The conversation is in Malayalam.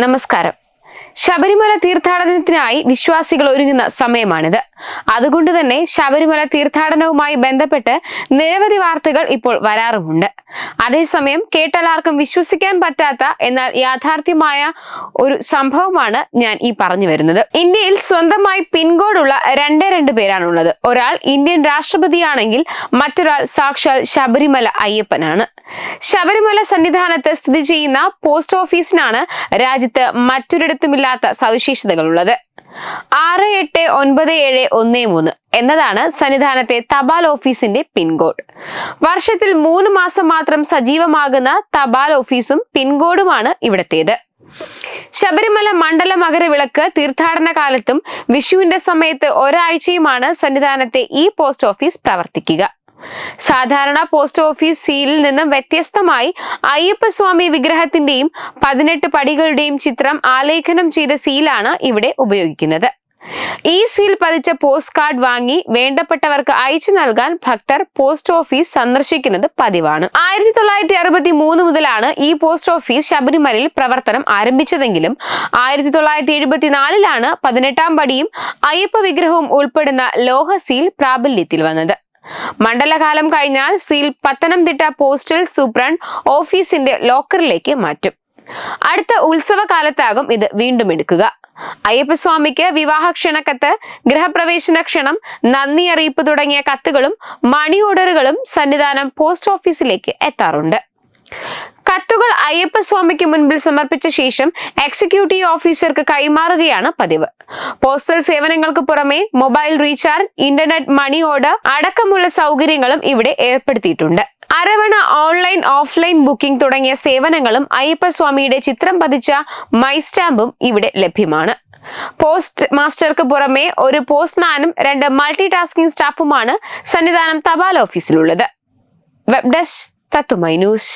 നമസ്കാരം. ശബരിമല തീർത്ഥാടനത്തിനായി വിശ്വാസികൾ ഒരുങ്ങുന്ന സമയമാണിത്. അതുകൊണ്ട് തന്നെ ശബരിമല തീർത്ഥാടനവുമായി ബന്ധപ്പെട്ട് നിരവധി വാർത്തകൾ ഇപ്പോൾ വരാറുമുണ്ട്. അതേസമയം കേട്ടാലാർക്കും വിശ്വസിക്കാൻ പറ്റാത്ത എന്നാൽ യാഥാർത്ഥ്യമായ ഒരു സംഭവമാണ് ഞാൻ ഈ പറഞ്ഞു വരുന്നത്. ഇന്ത്യയിൽ സ്വന്തമായി പിൻകോഡുള്ള രണ്ട് രണ്ട് പേരാണുള്ളത്. ഒരാൾ ഇന്ത്യൻ രാഷ്ട്രപതിയാണെങ്കിൽ മറ്റൊരാൾ സാക്ഷാൽ ശബരിമല അയ്യപ്പനാണ്. ശബരിമല സന്നിധാനത്ത് സ്ഥിതി ചെയ്യുന്ന പോസ്റ്റ് ഓഫീസിനാണ് രാജ്യത്ത് മറ്റൊരിടത്തുമില്ലാത്ത സവിശേഷതകളുള്ളത്. ആറ് എട്ട് ഒൻപത് ഏഴ് ഒന്ന് മൂന്ന് എന്നതാണ് സന്നിധാനത്തെ തപാൽ ഓഫീസിന്റെ പിൻകോഡ്. വർഷത്തിൽ മൂന്ന് മാസം മാത്രം സജീവമാകുന്ന തപാൽ ഓഫീസും പിൻകോഡുമാണ് ഇവിടത്തേത്. ശബരിമല മണ്ഡല മകരവിളക്ക് തീർത്ഥാടന കാലത്തും വിഷുവിന്റെ സമയത്ത് ഒരാഴ്ചയുമാണ് സന്നിധാനത്തെ ഈ പോസ്റ്റ് ഓഫീസ് പ്രവർത്തിക്കുക. സാധാരണ പോസ്റ്റ് ഓഫീസ് സീലിൽ നിന്നും വ്യത്യസ്തമായി അയ്യപ്പസ്വാമി വിഗ്രഹത്തിന്റെയും പതിനെട്ട് പടികളുടെയും ചിത്രം ആലേഖനം ചെയ്ത സീലാണ് ഇവിടെ ഉപയോഗിക്കുന്നത്. ഈ സീൽ പതിച്ച പോസ്റ്റ് കാർഡ് വാങ്ങി വേണ്ടപ്പെട്ടവർക്ക് അയച്ചു നൽകാൻ ഭക്തർ പോസ്റ്റ് ഓഫീസ് സന്ദർശിക്കുന്നത് പതിവാണ്. ആയിരത്തി തൊള്ളായിരത്തി അറുപത്തി മൂന്ന് മുതലാണ് ഈ പോസ്റ്റ് ഓഫീസ് ശബരിമലയിൽ പ്രവർത്തനം ആരംഭിച്ചതെങ്കിലും ആയിരത്തി തൊള്ളായിരത്തി എഴുപത്തിനാലിലാണ് പതിനെട്ടാം പടിയും അയ്യപ്പ വിഗ്രഹവും ഉൾപ്പെടുന്ന ലോഹ സീൽ പ്രാബല്യത്തിൽ വന്നത്. മണ്ഡലകാലം കഴിഞ്ഞാൽ സീൽ പത്തനംതിട്ട പോസ്റ്റൽ സൂപ്രണ്ട് ഓഫീസിന്റെ ലോക്കറിലേക്ക് മാറ്റും. അടുത്ത ഉത്സവകാലത്താകും ഇത് വീണ്ടും എടുക്കുക. അയ്യപ്പസ്വാമിക്ക് വിവാഹ ക്ഷണക്കത്ത് ഗൃഹപ്രവേശന ക്ഷണം നന്ദി അറിയിപ്പ് തുടങ്ങിയ കത്തുകളും മണി ഓർഡറുകളും സന്നിധാനം പോസ്റ്റ് ഓഫീസിലേക്ക് എത്താറുണ്ട്. കത്തുകൾ അയ്യപ്പസ്വാമിക്ക് മുൻപിൽ സമർപ്പിച്ച ശേഷം എക്സിക്യൂട്ടീവ് ഓഫീസർക്ക് കൈമാറുകയാണ് പതിവ്. പോസ്റ്റൽ സേവനങ്ങൾക്ക് പുറമെ mobile recharge internet money order അടക്കമുള്ള സൗകര്യങ്ങളും ഇവിടെ ഏർപ്പെടുത്തിയിട്ടുണ്ട്. അരവണ ഓൺലൈൻ ഓഫ്ലൈൻ ബുക്കിംഗ് തുടങ്ങിയ സേവനങ്ങളും അയ്യപ്പസ്വാമിയുടെ ചിത്രം പതിച്ച മൈ സ്റ്റാമ്പും ഇവിടെ ലഭ്യമാണ്. പോസ്റ്റ് മാസ്റ്റർക്ക് പുറമെ ഒരു പോസ്റ്റ്മാനും രണ്ട് മൾട്ടി ടാസ്കിംഗ് സ്റ്റാഫുമാണ് സന്നിധാനം തപാൽ ഓഫീസിലുള്ളത് വെബ് ഡെസ്ക് തത്തുമൈ ന്യൂസ്